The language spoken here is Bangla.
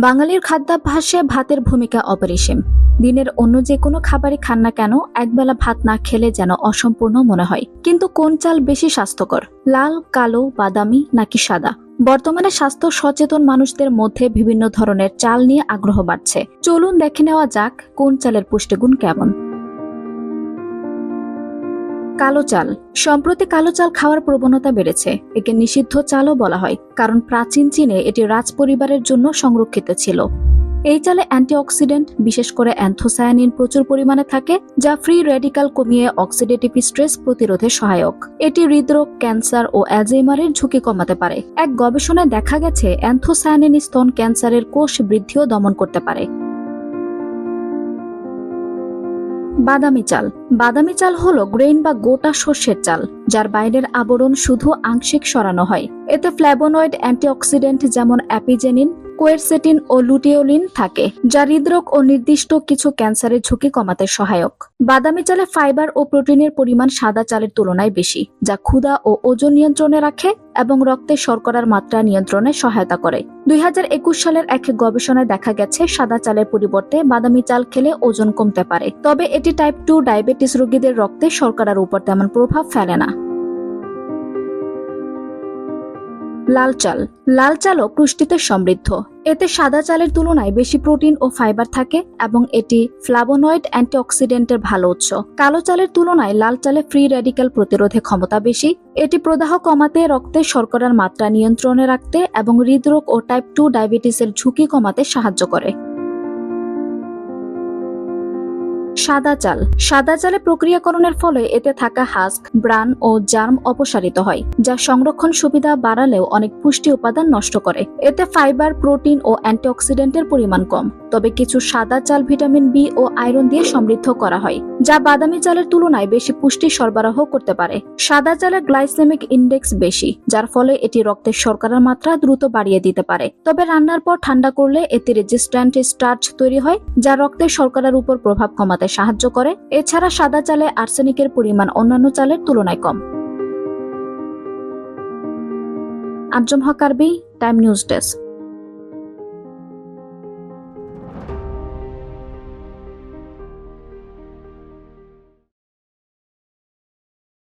বাঙালির খাদ্যাভ্যাসে ভাতের ভূমিকা অপরিসীম। দিনের অন্য যে কোনো খাবারই খান না কেন, একবেলা ভাত না খেলে যেন অসম্পূর্ণ মনে হয়। কিন্তু কোন চাল বেশি স্বাস্থ্যকর? লাল, কালো, বাদামি নাকি সাদা? বর্তমানে স্বাস্থ্য সচেতন মানুষদের মধ্যে বিভিন্ন ধরনের চাল নিয়ে আগ্রহ বাড়ছে। চলুন দেখে নেওয়া যাক কোন চালের পুষ্টিগুণ কেমন। কালো চাল। সম্প্রতি কালো চাল খাওয়ার প্রবণতা বেড়েছে। একে নিষিদ্ধ চালও বলা হয়, কারণ প্রাচীন চীনে এটি রাজ পরিবারের জন্য সংরক্ষিত ছিল। এই চালে অ্যান্টিঅক্সিডেন্ট, বিশেষ করে অ্যান্থোসায়ানিন প্রচুর পরিমাণে থাকে, যা ফ্রি রেডিকাল কমিয়ে অক্সিডেটিভ স্ট্রেস প্রতিরোধে সহায়ক। এটি হৃদরোগ, ক্যান্সার ও অ্যালজেইমারের ঝুঁকি কমাতে পারে। এক গবেষণায় দেখা গেছে, অ্যান্থোসায়ানিন স্তন ক্যান্সারের কোষ বৃদ্ধিও দমন করতে পারে। বাদামি চাল। বাদামি চাল হলো গ্রেইন বা গোটা শস্যের চাল, যার বাইরের আবরণ শুধু আংশিক সরানো হয়। এতে ফ্ল্যাবোনয়েড অ্যান্টিঅক্সিডেন্ট যেমন অ্যাপিজেনিন, কোয়েরসেটিন ও লুটিওলিন থাকে, যা হৃদরোগ ও নির্দিষ্ট কিছু ক্যান্সারের ঝুঁকি কমাতে সহায়ক। বাদামি চালে ফাইবার ও প্রোটিনের পরিমাণ সাদা চালের তুলনায় বেশি, যা ক্ষুধা ও ওজন নিয়ন্ত্রণে রাখে এবং রক্তে শর্করার মাত্রা নিয়ন্ত্রণে সহায়তা করে। দুই হাজার একুশ সালের এক গবেষণায় দেখা গেছে, সাদা চালের পরিবর্তে বাদামি চাল খেলে ওজন কমতে পারে। তবে এটি টাইপ টু ডায়াবেটিস রোগীদের রক্তে শর্করার উপর তেমন প্রভাব ফেলে না। লাল চাল। লাল চালও পুষ্টিতে সমৃদ্ধ। এতে সাদা চালের তুলনায় বেশি প্রোটিন ও ফাইবার থাকে এবং এটি ফ্লাভোনয়েড অ্যান্টিঅক্সিডেন্টের ভালো উৎস। কালো চালের তুলনায় লাল চালে ফ্রি রেডিক্যাল প্রতিরোধে ক্ষমতা বেশি। এটি প্রদাহ কমাতে, রক্তে শর্করার মাত্রা নিয়ন্ত্রণে রাখতে এবং হৃদরোগ ও টাইপ টু ডায়াবেটিসের ঝুঁকি কমাতে সাহায্য করে। সাদা চাল। সাদা চালে প্রক্রিয়াকরণের ফলে এতে থাকা হাস্ক ব্রান ও জার্ম অপসারিত হয়, যা সংরক্ষণ সুবিধা বাড়ালেও অনেক পুষ্টি উপাদান নষ্ট করে। এতে ফাইবার, প্রোটিন ও অ্যান্টিঅক্সিডেন্টের পরিমাণ কম। তবে কিছু সাদা চাল ভিটামিন বি ও আয়রন দিয়ে সমৃদ্ধ করা হয়, যা বাদামি চালের তুলনায় বেশি পুষ্টি সরবরাহ করতে পারে। সাদা চালের গ্লাইসেমিক ইন্ডেক্স বেশি, যার ফলে এটি রক্তের শর্করার মাত্রা দ্রুত বাড়িয়ে দিতে পারে। তবে রান্নার পর ঠান্ডা করলে এতে রেজিস্ট্যান্ট স্টার্চ তৈরি হয়, যা রক্তের শর্করার উপর প্রভাব কমাতে সাহায্য করে। এছাড়া সাদা চালে আর্সেনিকের পরিমাণ অন্যান্য চালের তুলনায় কম। আজম হক আরবি টাইম নিউজ ডেস্ক।